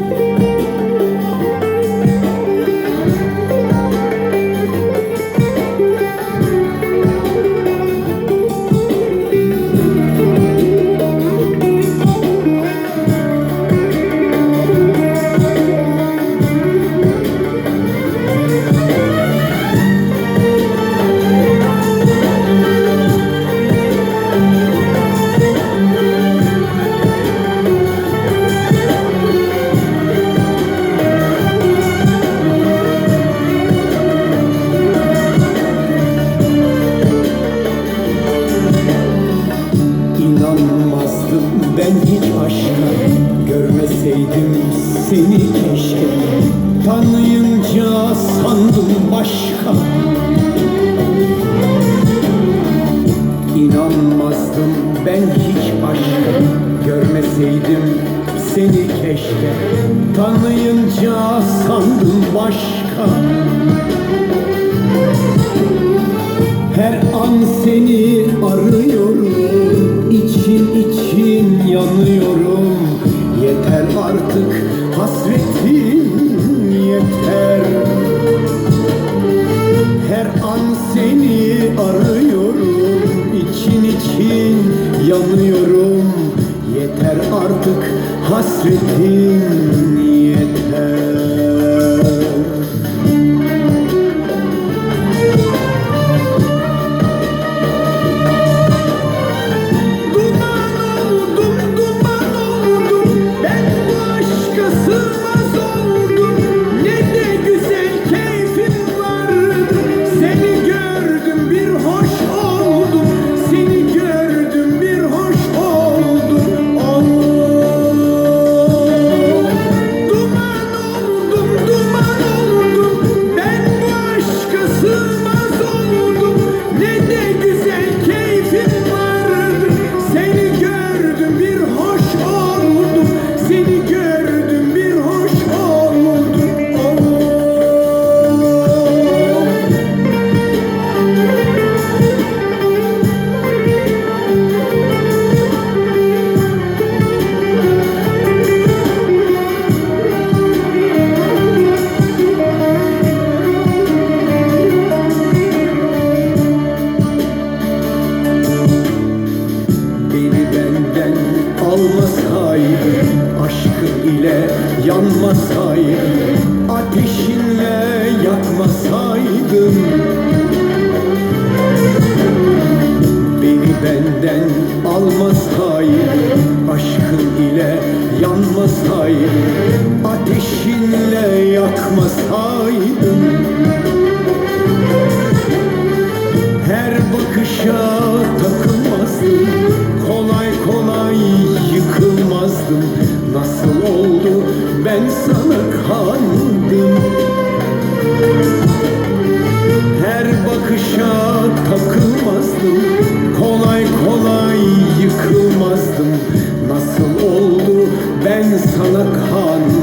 İnanmazdım Görmeseydim seni keşke. Tanıyınca sandım başka. İnanmazdım ben hiç aşka Görmeseydim seni keşke. Tanıyınca sandım başka. Her an seni arıyorum. İçin için yanıyorum artık hasretin yeter. Her an seni arıyorum için için yanıyorum. Yeter artık hasretin yeter kalmasaydı Aşkın ile yanmasaydı Ateşinle yakmasaydın Her bakışa takılmazdım Kolay kolay yıkılmazdım. Nasıl oldu ben sana kandım Her bakışa takılmazdım upon.